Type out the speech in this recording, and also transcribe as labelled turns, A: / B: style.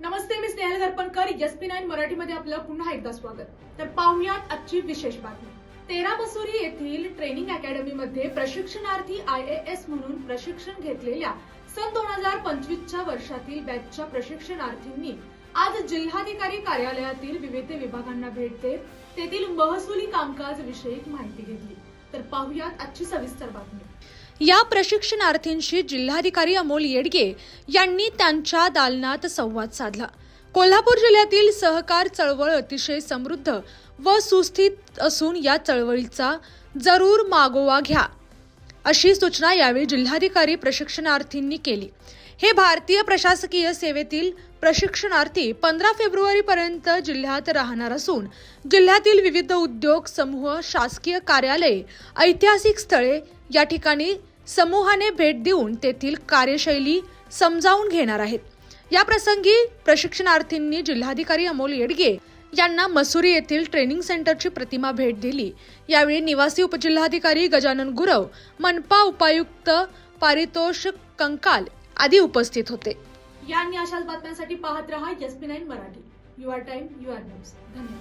A: नमस्ते मी Snehal Darpankar SP nine मराठीमध्ये आपलं पुन्हा एकदा स्वागत. तर पाहुयात आजची विशेष बातमी. तेरा मसुरी येथील ट्रेनिंग अकॅडमीमध्ये प्रशिक्षणार्थी आय ए एस म्हणून प्रशिक्षण घेतलेल्या सन दोन हजार पंचवीसच्या वर्षातील बॅचच्या प्रशिक्षणार्थींनी आज जिल्हाधिकारी कार्यालयातील विविध विभागांना भेट देत तेथील महसुली कामकाज विषयी माहिती घेतली. तर पाहुयात आजची सविस्तर बातमी. या प्रशिक्षणार्थींशी जिल्हाधिकारी अमोल येडगे यांनी त्यांच्या दालनात संवाद साधला. कोल्हापूर जिल्ह्यातील सहकार चळवळ अतिशय समृद्ध व सुस्थित असून या चळवळीचा जरूर मागोवा घ्या अशी सूचना यावेळी जिल्हाधिकारी प्रशिक्षणार्थींनी केली. हे भारतीय प्रशासकीय सेवेतील प्रशिक्षणार्थी पंधरा फेब्रुवारी पर्यंत जिल्ह्यात राहणार असून जिल्ह्यातील विविध उद्योग समूह शासकीय कार्यालये ऐतिहासिक स्थळे या ठिकाणी समूहाने भेट देऊन तेथील कार्यशैली समजावून घेणार आहेत. या प्रसंगी प्रशिक्षणार्थींनी जिल्हाधिकारी अमोल येडगे यांना मसुरी येथील ट्रेनिंग सेंटरची प्रतिमा भेट दिली. यावेळी निवासी उपजिल्हाधिकारी गजानन गुरव मनपा उपायुक्त पारितोष कंकाल आदी उपस्थित होते. या आणि अशाच बातम्यांसाठी पाहत रहा SP nine Marathi. Your time your news. धन्यवाद.